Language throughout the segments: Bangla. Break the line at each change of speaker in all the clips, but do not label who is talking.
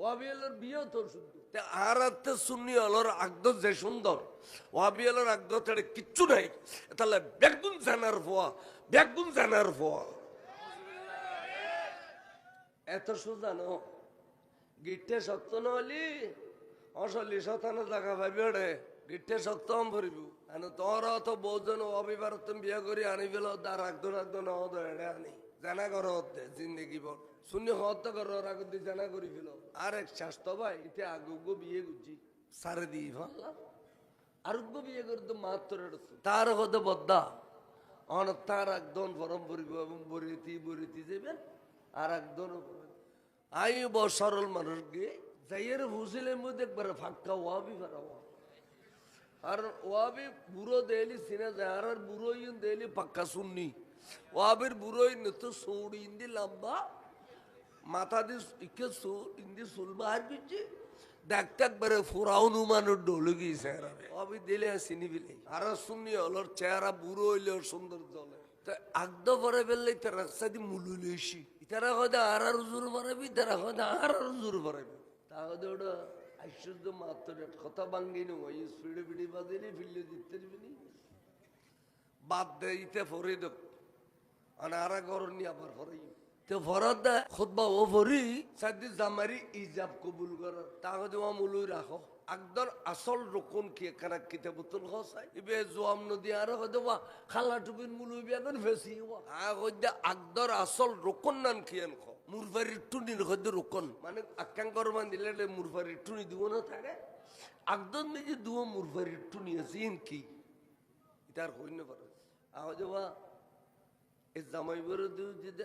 ওয়াবিএলের বিয়ে তো সুন্দর। তে আর হাতে সুন্নি আলোর আগদ যে সুন্দর ওয়াবিএলের আগদ তাড়ে কিচ্ছু নাই। তাহলে বেগুন জানার ফোয়া বেগুন জানার ফোয়া এত সুজানো গিটে শক্ত নহলি অসলি শতানো জায়গা ভাবি ওড়ে গিটে শক্ত হম ভরিব। তোর তো বহুজন অবিবার তুমি বিয়ে করি আনি ফেল তার আগদ আগদ নহদ এড়ে আনি। জানা কর জিন্দগি বর শূন্য হত কর আগ দি জানা করি ফেল। আর এক স্বাস্থ্য ভাই, ইতে আগুগো বিয়ে গুজি সারে দি ভাল্লা আরোগ্য বিয়ে করে তো মাত্র তার হতে বদ্দা। অন তার একদম ফরম ভরিব এবং বরিতি বরিতি যাবেন আর একদম আই ব সরল মানুষ গিয়ে যাইয়ের হুসিলের মধ্যে একবারে ফাঁকা ওয়াবি ফারা ওয়া আর ওয়াবি বুড়ো দেলি সিনে যায়, আর বুড়ো দেলি পাক্কা শুননি ওয়াবির বুড়ো ইন তো সৌড়ি ইন্দি লম্বা মাথা দি ইকে সুর ইন্দি সুল বাহার পিছি দেখতে একবারে ফুরাউনু মানুষ ডলে গিয়েছে ওয়াবি দিলে চিনি বিলে আর শুননি হলোর চেহারা বুড়ো হইলে ওর সুন্দর জলে তা আগদ পরে বেললে তারা সাদি মুলু লইছি তারা হয়তো আর আর জোর পরাবি তারা হয়তো আর আর জোর পরাবি তাহলে ওটা আশ্চর্য মাত্র কথা ভাঙ্গি নো ওই স্পিডে পিডি বাজিলি ফিল্লে দিতে দিবি বাদ দে ইতে ফরে দেখ আর আর গরনি আবার ফরাই তো ফরত দে খুদবা ও ফরি সাদি জামারি কবুল কর তাহলে ও মুলুই রাখো। আকদর আসল রকম কি একখানা কিতাবতুল হসাই ইবে জোয়াম নদী আর হয়তো বা খালা টুপিন মুলুই বিয়াগন ফেসি ওয়া আ হইদা আকদর আসল রকম নান কিয়ান খ? মুরফারির টুনির হইদে রকম মানে আক্কাং করমান দিলে মুরফারির টুনি দিব না থাকে? আকদর নিজে দুও মুরফারির টুনি আছে, ইন কি? ইতার হইন পারে আহ যাবা এই জামাই দিও যদি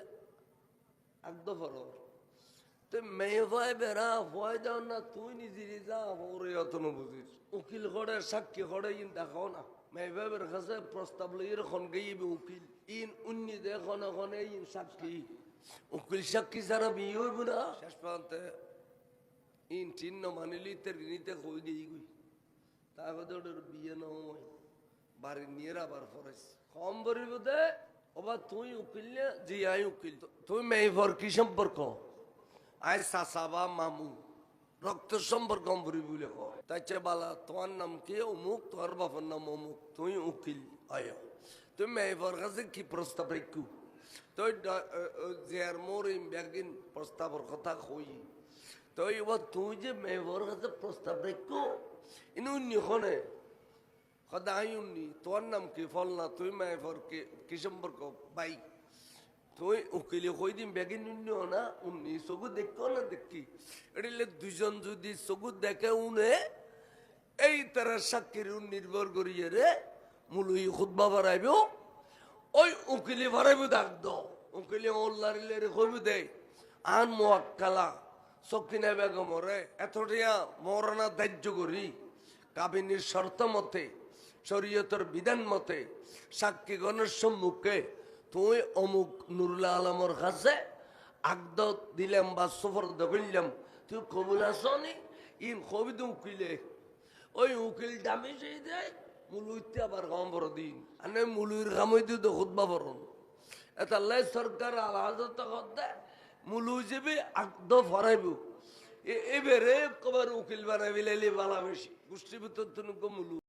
আগদ ফরর তো মেয়ে ভয় বেড়া ভয় দাও না, তুই নিজে যা, ওরে অতন বুঝিস। উকিল করে সাক্ষী করে ইন দেখাও না। মেয়ে ভাইবের কাছে প্রস্তাব লইয়ের খন গেইবে উকিল, ইন উন্নি দেখো না খনে ইন সাক্ষী। উকিল সাক্ষী ছাড়া বিয়ে হইব না। শেষ পর্যন্ত ইন চিহ্ন মানিলি তোর নিতে কই গেই। গুই ওটার বিয়ে নয় বাড়ি নিয়ে আবার ফরাইস কম বরিব দে। ওবা তুই উকিল না, জি, আই উকিল। তুই মেয়ে ভর, কি সম্পর্ক? আই সাসাবা মামু, রক্ত সম্পর্ক ভরি বলে কো তাইছে বালা, তোমার নাম কি অমুক তোর বাবার নাম অমুক, তুই উকিল, আয়। তুই মেয়ে ভর কাছে কি প্রস্তাব রেখু? তুই জিয়ার মোর ব্যাগিন প্রস্তাবের কথা কই। তো এবার তুই যে মেয়ে ভর কাছে প্রস্তাব রেখু, ইনু নিখনে উন্নি তোর নাম কি ফল না তুই মায় ফর কি সম্পর্ক বাই তুই উকিলে কই দিন বেগিন উন্নি না উন্নি চকু দেখো না দেখি এটিলে দুজন যদি চকু দেখে উনে এই তারা সাক্ষীর নির্ভর করিয়ে রে মুলুই খুদবা বাড়াইব ওই উকিলে বাড়াইব ডাক দ উকিলে ওল্লারিলে রে কইব দে আন মোয়াক্কালা সকিনা বেগমরে এতটিয়া মরনা দাহ্য করি কাবিনীর শর্ত মতে শরীয়তর বিধান মতে সাক্ষী গণের সম্মুখে তুই অমুক নুরুল্লাহ আলমর কাছে আগদ দিলাম বা সফর করলাম। তুই কবুল আসনি? ইন কবি উকিলে। ওই উকিল দামি সেই দেয় মুলুইতে আবার কম বড় দিন। আনে মুলুইর দিও তো খুদবা বরণ এটা সরকার আলাদত করতে মুলুই যাবে আগদ ফরাইব এবারে কবার উকিল বানাবি লাইলে বালা বেশি। গোষ্ঠী ভিতর তো মুলু